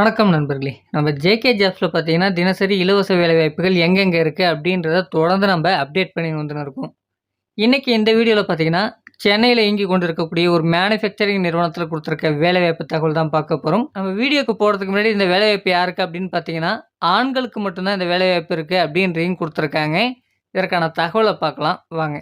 வணக்கம் நண்பர்களே. நம்ம ஜேகே ஜாப்ஸில் பார்த்தீங்கன்னா தினசரி இலவச வேலைவாய்ப்புகள் எங்கெங்கே இருக்குது அப்படின்றத தொடர்ந்து நம்ம அப்டேட் பண்ணி வந்துன்னு இருக்கோம். இன்றைக்கி இந்த வீடியோவில் பார்த்தீங்கன்னா சென்னையில் இயங்கி கொண்டு இருக்கக்கூடிய ஒரு மேனுஃபேக்சரிங் நிறுவனத்தில் கொடுத்துருக்க வேலைவாய்ப்பு தகவல் தான் பார்க்க போகிறோம் நம்ம வீடியோக்கு போகிறதுக்கு முன்னாடி இந்த வேலைவாய்ப்பு யாருக்கு அப்படின்னு பார்த்தீங்கன்னா ஆண்களுக்கு மட்டும்தான் இந்த வேலைவாய்ப்பு இருக்குது அப்படின்றதையும் கொடுத்துருக்காங்க. இதற்கான தகவலை பார்க்கலாம். வாங்க.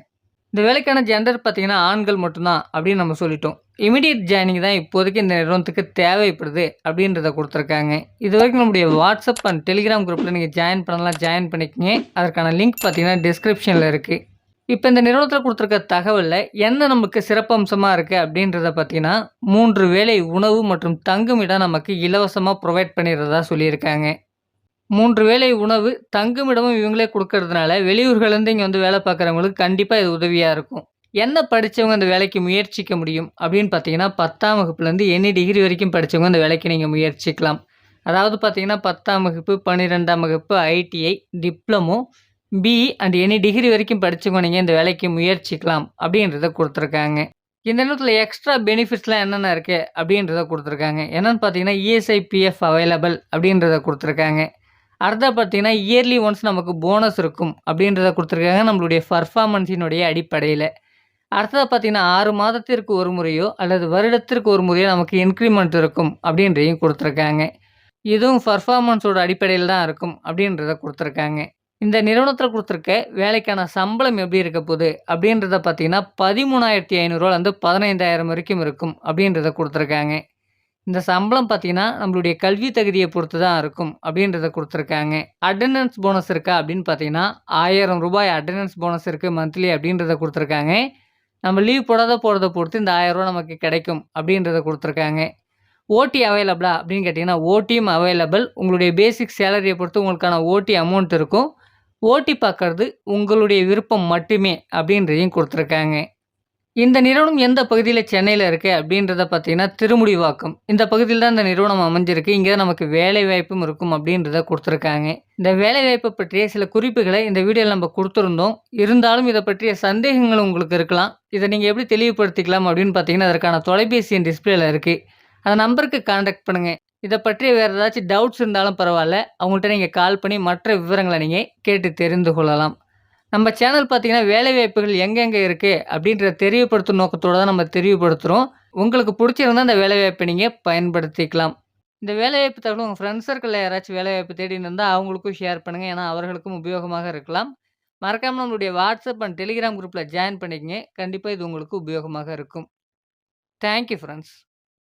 இந்த வேலைக்கான ஜெண்டர் பார்த்தீங்கன்னா ஆண்கள் மட்டும்தான் அப்படின்னு நம்ம சொல்லிட்டோம். இமிடியட் ஜாயினிங் தான் இப்போதைக்கு இந்த நிறுவனத்துக்கு தேவைப்படுது அப்படின்றத கொடுத்துருக்காங்க. இது வரைக்கும் நம்முடைய வாட்ஸ்அப் அண்ட் டெலிகிராம் குரூப்பில் நீங்கள் ஜாயின் பண்ணலாம் ஜாயின் பண்ணிக்கங்க. அதற்கான லிங்க் பார்த்தீங்கன்னா டிஸ்கிரிப்ஷனில் இருக்குது இப்போ இந்த நிறுவனத்தில் கொடுத்துருக்க தகவலில் என்ன நமக்கு சிறப்பம்சமாக இருக்குது அப்படின்றத பார்த்தீங்கன்னா மூன்று வேலை உணவு மற்றும் தங்குமிடம் நமக்கு இலவசமாக ப்ரொவைட் பண்ணிடுறதா சொல்லியிருக்காங்க. மூன்று வேளை உணவு தங்குமிடமும் இவங்களே கொடுக்கறதுனால வெளியூர்கள்லேருந்து இங்கே வந்து வேலை பார்க்குறவங்களுக்கு கண்டிப்பாக இது உதவியாக இருக்கும். என்ன படித்தவங்க அந்த வேலைக்கு முயற்சிக்க முடியும் அப்படின்னு பார்த்தீங்கன்னா பத்தாம் வகுப்புலேருந்து எனி டிகிரி வரைக்கும் படித்தவங்க அந்த வேலைக்கு நீங்கள் முயற்சிக்கலாம். அதாவது பார்த்தீங்கன்னா பத்தாம் வகுப்பு பன்னிரெண்டாம் வகுப்பு ITI diploma BE and any degree வரைக்கும் படித்தவங்க நீங்கள் இந்த வேலைக்கு முயற்சிக்கலாம் அப்படின்றத கொடுத்துருக்காங்க. இந்த நேரத்தில் எக்ஸ்ட்ரா பெனிஃபிட்ஸ்லாம் என்னென்ன இருக்குது அப்படின்றத கொடுத்துருக்காங்க. என்னென்னு பார்த்தீங்கன்னா இஎஸ்ஐ பிஎஃப் அவைலபிள் அப்படின்றத கொடுத்துருக்காங்க. அடுத்த பார்த்தீங்கன்னா இயர்லி ஒன்ஸ் நமக்கு போனஸ் இருக்கும் அப்படின்றத கொடுத்துருக்காங்க நம்மளுடைய பர்ஃபார்மன்ஸினுடைய அடிப்படையில். அடுத்ததாக பார்த்தீங்கன்னா ஆறு மாதத்திற்கு ஒரு முறையோ அல்லது வருடத்திற்கு ஒரு முறையோ நமக்கு இன்க்ரிமெண்ட் இருக்கும் அப்படின்றையும் கொடுத்துருக்காங்க. இதுவும் பர்ஃபார்மன்ஸோட அடிப்படையில் தான் இருக்கும் அப்படின்றத கொடுத்துருக்காங்க. இந்த நிறுவனத்தில் கொடுத்துருக்க வேலைக்கான சம்பளம் எப்படி இருக்க போகுது அப்படின்றத பார்த்தீங்கன்னா பதிமூணாயிரத்தி ஐநூறுரூவாலேருந்து பதினைந்தாயிரம் வரைக்கும் இருக்கும் அப்படின்றத கொடுத்துருக்காங்க. இந்த சம்பளம் பார்த்தீங்கன்னா நம்மளுடைய கல்வி தகுதியை பொறுத்து தான் இருக்கும் அப்படின்றத கொடுத்துருக்காங்க. அட்டண்டன்ஸ் போனஸ் இருக்கா அப்படின்னு பார்த்தீங்கன்னா ஆயிரம் ரூபாய் அட்டண்டன்ஸ் போனஸ் இருக்குது மந்த்லி அப்படின்றத கொடுத்துருக்காங்க. நம்ம லீவ் போடாத போகிறத பொறுத்து இந்த ஆயிரரூவா நமக்கு கிடைக்கும் அப்படின்றத கொடுத்துருக்காங்க. ஓடி அவைலபிளா அப்படின்னு கேட்டிங்கன்னா ஓடியும் அவைலபிள் உங்களுடைய பேசிக் சேலரியை பொறுத்து உங்களுக்கான ஓடி அமௌண்ட் இருக்கும். ஓட்டி பார்க்கறது உங்களுடைய விருப்பம் மட்டுமே அப்படின்றதையும் கொடுத்துருக்காங்க. இந்த நிறுவனம் எந்த பகுதியில் சென்னையில் இருக்குது அப்படின்றத பார்த்தீங்கன்னா திருமுடிவாக்கம். இந்த பகுதியில் தான் இந்த நிறுவனம் அமைஞ்சிருக்கு. இங்கே தான் நமக்கு வேலை வாய்ப்பும் இருக்கும் அப்படின்றத கொடுத்துருக்காங்க. இந்த வேலை வாய்ப்பை பற்றிய சில குறிப்புகளை இந்த வீடியோவில் நம்ம கொடுத்துருந்தோம். இருந்தாலும் இதை பற்றிய சந்தேகங்கள் உங்களுக்கு இருக்கலாம். இதை நீங்கள் எப்படி தெளிவுபடுத்திக்கலாம் அப்படின்னு பார்த்தீங்கன்னா அதற்கான தொலைபேசி என் டிஸ்பிளேல இருக்குது அந்த நம்பருக்கு கான்டாக்ட் பண்ணுங்கள் இதை பற்றி வேறு ஏதாச்சும் டவுட்ஸ் இருந்தாலும் பரவாயில்ல. அவங்கள்ட்ட நீங்கள் கால் பண்ணி மற்ற விவரங்களை நீங்கள் கேட்டு தெரிந்து கொள்ளலாம். நம்ம சேனல் பார்த்தீங்கன்னா வேலைவாய்ப்புகள் எங்கெங்கே இருக்குது அப்படின்ற தெரியப்படுத்தும் நோக்கத்தோடு தான் நம்ம தெரியப்படுத்துகிறோம் உங்களுக்கு பிடிச்சிருந்தா அந்த வேலைவாய்ப்பை நீங்கள் பயன்படுத்திக்கலாம். இந்த வேலைவாய்ப்பு தகவல் உங்கள் ஃப்ரெண்ட்ஸ் சர்க்கிளில் யாராச்சும் வேலைவாய்ப்பு தேடின்னு இருந்தால் அவங்களுக்கும் ஷேர் பண்ணுங்கள் ஏன்னா அவர்களுக்கும் உபயோகமாக இருக்கலாம். மறக்காமல் நம்மளுடைய வாட்ஸ்அப் அண்ட் டெலிகிராம் குரூப்பில் ஜாயின் பண்ணிக்கங்க. கண்டிப்பாக இது உங்களுக்கு உபயோகமாக இருக்கும். Thank you friends